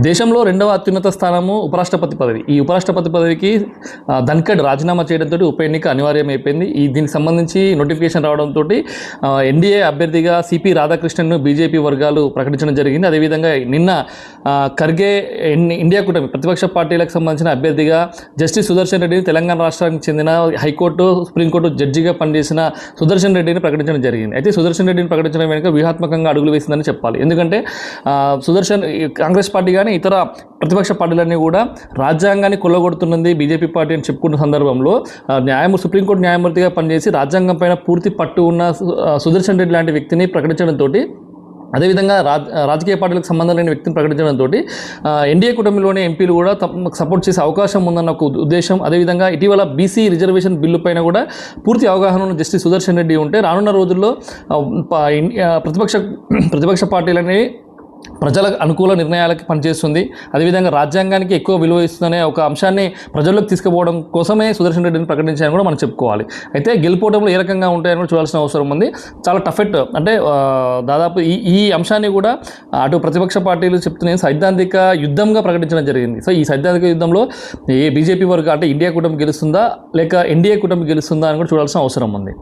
దేశంలో రెండవ అత్యున్నత స్థానము ఉపరాష్ట్రపతి పదవి. ఈ ఉపరాష్ట్రపతి పదవికి ఆ, ధన్ఖడ్ రాజీనామా చేయడంతో ఉప ఎన్నిక అనివార్యమైపోయింది. ఈ దీనికి సంబంధించి నోటిఫికేషన్ రావడంతో ఎన్డీఏ అభ్యర్థిగా సిపి రాధాకృష్ణన్ను బీజేపీ వర్గాలు ప్రకటించడం జరిగింది. అదేవిధంగా నిన్న ఖర్గే ఇండియా కూటమి ప్రతిపక్ష పార్టీలకు సంబంధించిన అభ్యర్థిగా జస్టిస్ సుదర్శన్ రెడ్డిని తెలంగాణ రాష్ట్రానికి చెందిన హైకోర్టు సుప్రీంకోర్టు జడ్జిగా పనిచేసిన సుదర్శన్ రెడ్డిని ప్రకటించడం జరిగింది. అయితే సుదర్శన్ రెడ్డిని ప్రకటించడం వెనుక వ్యూహాత్మకంగా అడుగులు వేసిందని చెప్పాలి. ఎందుకంటే సుదర్శన్ ఈ కాంగ్రెస్ పార్టీగా కానీ ఇతర ప్రతిపక్ష పార్టీలన్నీ కూడా రాజ్యాంగాన్ని కొల్లగొడుతున్నది బీజేపీ పార్టీ అని చెప్పుకున్న సందర్భంలో న్యాయమూర్తి సుప్రీంకోర్టు న్యాయమూర్తిగా పనిచేసి రాజ్యాంగం పైన పూర్తి పట్టు ఉన్న సు- సుదర్శన్ రెడ్డి లాంటి వ్యక్తిని ప్రకటించడంతో అదేవిధంగా రాజ్ రాజకీయ పార్టీలకు సంబంధం లేని వ్యక్తిని ప్రకటించడంతో ఎన్డీఏ కుటుంబంలోని ఎంపీలు కూడా తమకు సపోర్ట్ చేసే అవకాశం ఉందన్న ఒక ఉద్దేశం. అదేవిధంగా ఇటీవల బీసీ రిజర్వేషన్ బిల్లు పైన కూడా పూర్తి అవగాహన ఉన్న జస్టిస్ సుదర్శన్ రెడ్డి ఉంటే రానున్న రోజుల్లో ప్రతిపక్ష ప్రతిపక్ష పార్టీలని ప్రజలకు అనుకూల నిర్ణయాలకి పనిచేస్తుంది. అదేవిధంగా రాజ్యాంగానికి ఎక్కువ విలువ ఇస్తుందనే ఒక అంశాన్ని ప్రజల్లోకి తీసుకుపోవడం కోసమే సుదర్శన్ రెడ్డిని ప్రకటించారని కూడా మనం చెప్పుకోవాలి. అయితే గెలుపోవడంలో ఏ రకంగా ఉంటాయని కూడా చూడాల్సిన అవసరం ఉంది. చాలా టఫెట్ అంటే దాదాపు ఈ ఈ అంశాన్ని కూడా అటు ప్రతిపక్ష పార్టీలు చెప్తున్నాయి. సైద్ధాంతిక యుద్ధంగా ప్రకటించడం జరిగింది. సో ఈ సైద్ధాంతిక యుద్ధంలో ఏ బీజేపీ వర్గ అంటే ఇండియా కూటమి గెలుస్తుందా లేక ఎన్డీఏ కూటమి గెలుస్తుందా అని కూడా చూడాల్సిన అవసరం ఉంది.